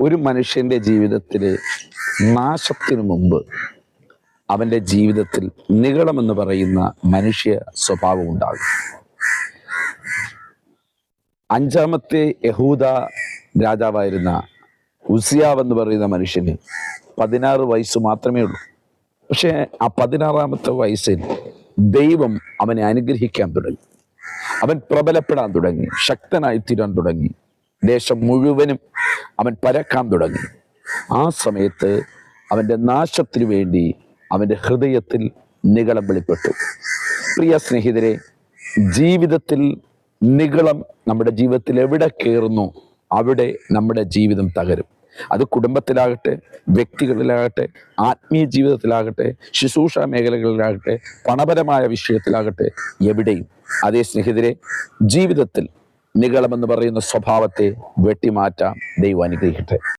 ഒരു മനുഷ്യന്റെ ജീവിതത്തിലെ നാശത്തിനു മുമ്പ് അവന്റെ ജീവിതത്തിൽ നികളമെന്ന് പറയുന്ന മനുഷ്യ സ്വഭാവം ഉണ്ടാകും. അഞ്ചാമത്തെ യഹൂദ രാജാവായിരുന്ന ഉസിയാവ് എന്ന് പറയുന്ന മനുഷ്യന് പതിനാറ് വയസ്സ് മാത്രമേ ഉള്ളൂ. പക്ഷേ ആ പതിനാറാമത്തെ വയസ്സിൽ ദൈവം അവനെ അനുഗ്രഹിക്കാൻ തുടങ്ങി. അവൻ പ്രബലപ്പെടാൻ തുടങ്ങി ശക്തനായി തീരാൻ തുടങ്ങി. ദേശം മുഴുവനും അവൻ പരക്കാൻ തുടങ്ങി. ആ സമയത്ത് അവന്റെ നാശത്തിനു വേണ്ടി അവന്റെ ഹൃദയത്തിൽ നികളം വെളിപ്പെട്ടു. പ്രിയ സ്നേഹിതരെ ജീവിതത്തിൽ നികളം നമ്മുടെ ജീവിതത്തിൽ എവിടെ കയറുന്നു അവിടെ നമ്മുടെ ജീവിതം തകരും. അത് കുടുംബത്തിലാകട്ടെ വ്യക്തികളിലാകട്ടെ ആത്മീയ ജീവിതത്തിലാകട്ടെ ശുശ്രൂഷ മേഖലകളിലാകട്ടെ പണപരമായ വിഷയത്തിലാകട്ടെ എവിടെയും. അതേ സ്നേഹിതരെ ജീവിതത്തിൽ നികളമെന്ന് പറയുന്ന സ്വഭാവത്തെ വെട്ടിമാറ്റാം ദൈവം അനുഗ്രഹിക്കട്ടെ.